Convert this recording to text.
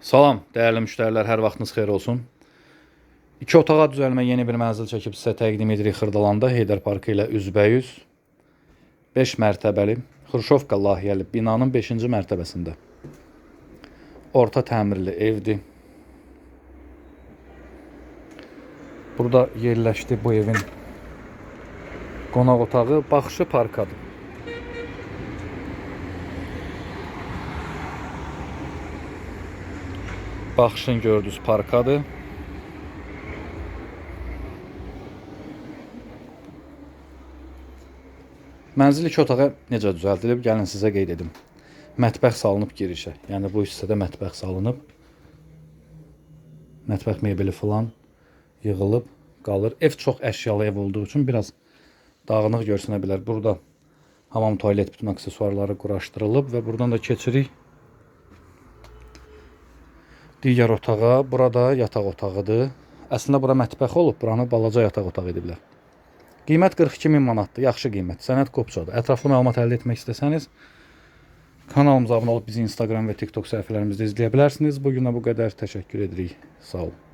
Salam, dəyərli müştərilər, hər vaxtınız xeyir olsun. İki otağa düzəlmə yeni bir mənzil çəkib sizə təqdim edirik Xırdalanda, Heydər Parkı ilə üzbəyüz. 5 mərtəbəli, Xruşovka layihəli binanın 5-ci mərtəbəsində. Orta təmirli evdir. Burada yerləşdi bu evin qonaq otağı, baxışı parkadır. Baxışın gördüyünüz parkadır. Mənzil iki otağa necə düzəldilib? Gəlin sizə qeyd edim. Mətbəx salınıb girişə. Yəni bu hissədə mətbəx salınıb. Mətbəx mebeli falan yığılıb qalır. Ev çox əşyalı ev olduğu üçün biraz dağınıq görsənə bilər. Burada hamam, tualet bütün aksesuarları quraşdırılıb və buradan da keçirik digər otağa. Burada yataq otağıdır. Əslində bura mətbəx olub, buranı balaca yataq otağı ediblər. Qiymət 42 min manatdır. Yaxşı qiymət. Sənəd kopçadır. Ətraflı məlumat əldə etmək istəsəniz kanalımıza abunə olub bizi Instagram və TikTok səhifələrimizdə izləyə bilərsiniz. Bu günə bu qədər təşəkkür edirik. Sağ olun.